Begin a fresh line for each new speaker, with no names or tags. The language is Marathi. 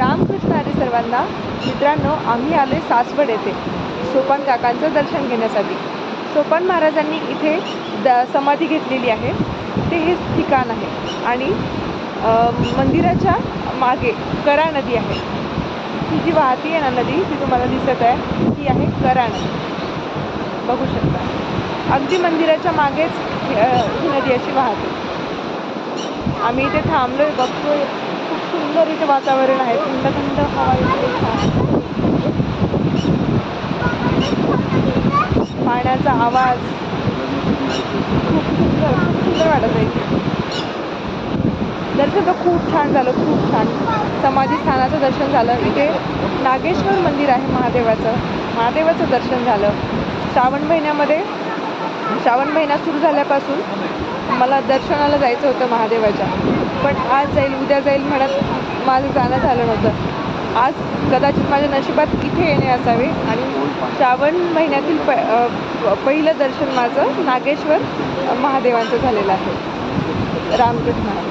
रामकृष्ण हरी सर्वांना मित्रांनो आम्ही आलो आहे सासवड येथे. सोपान काकांचं दर्शन घेण्यासाठी. सोपान महाराजांनी इथे द समाधी घेतलेली आहे. ते हे ठिकाण आहे. आणि मंदिराच्या मागे करा नदी आहे. ती जी वाहती आहे ना नदी ती तुम्हाला दिसत आहे. ती आहे करा नदी. बघू शकता. अगदी मंदिराच्या मागेच ही नदी अशी वाहते. आम्ही इथे थांबलो आहे बघतोय. सुंदर इथे वातावरण आहे. थंड थंड हवा इथे छान पाण्याचा आवाज खूप सुंदर खूप सुंदर वाटत आहे दर्शन तर खूप छान झालं खूप छान. समाधी स्थानाचं दर्शन झालं. इथे नागेश्वर मंदिर आहे महादेवाचं. महादेवाचं दर्शन झालं. श्रावण महिन्यामध्ये श्रावण महिना सुरू झाल्यापासून मला दर्शनाला जायचं होतं महादेवाच्या. पण आज जाईल उद्या जाईल म्हणत माझं जाणं झालं नव्हतं. आज कदाचित माझ्या नशिबात इथे येणे असावे आणि श्रावण महिन्यातील प पहिलं दर्शन माझं नागेश्वर महादेवांचं झालेलं आहे. रामकृष्ण.